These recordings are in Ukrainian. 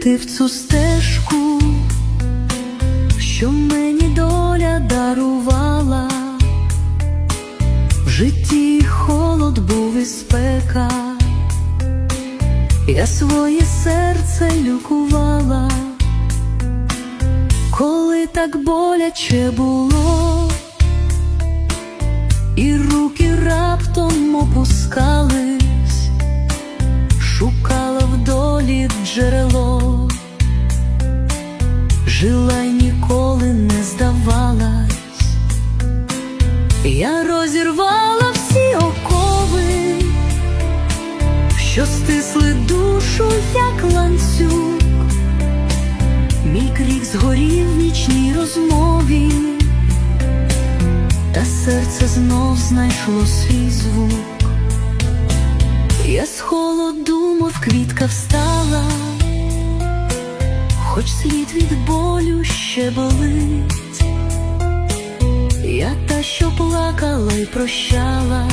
йти в цю стежку, що мені доля дарувала, в житті холод був і спека, я своє серце лікувала, коли так боляче було, і руки раптом опускались джерело, жила й ніколи не здавалась, я розірвала всі окови, що стисли душу, як ланцюг, мій крик згорів в нічній розмові, та серце знов знайшло свій звук. Я з холоду, мов квітка встала, хоч слід від болю ще болить, я та, що плакала й прощала,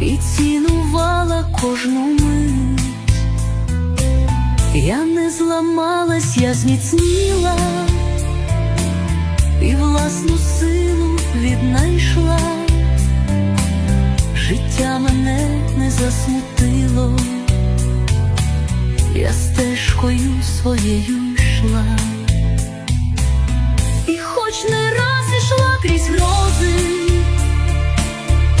і цінувала кожну мить, я не зламалась, я зміцніла, і власну силу віднайшла. Життя засмутило, я стежкою своєю йшла, і хоч не раз ішла крізь грози,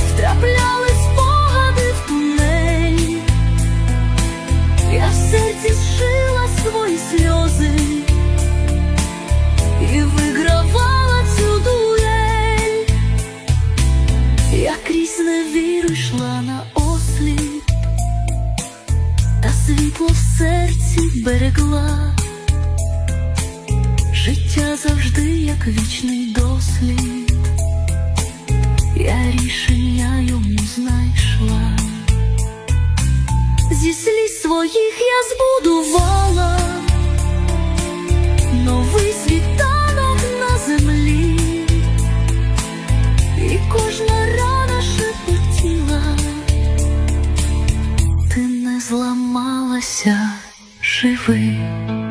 втрапляли спогади в тунель, я в серці зшила свої сльози і вигравала цю дуель. Я крізь невіру йшла на осліп, та світло в серці берегла, життя завжди, як вічний дослід, я рішення йому знайшла, зі сліз своїх я збудувала трималася живим.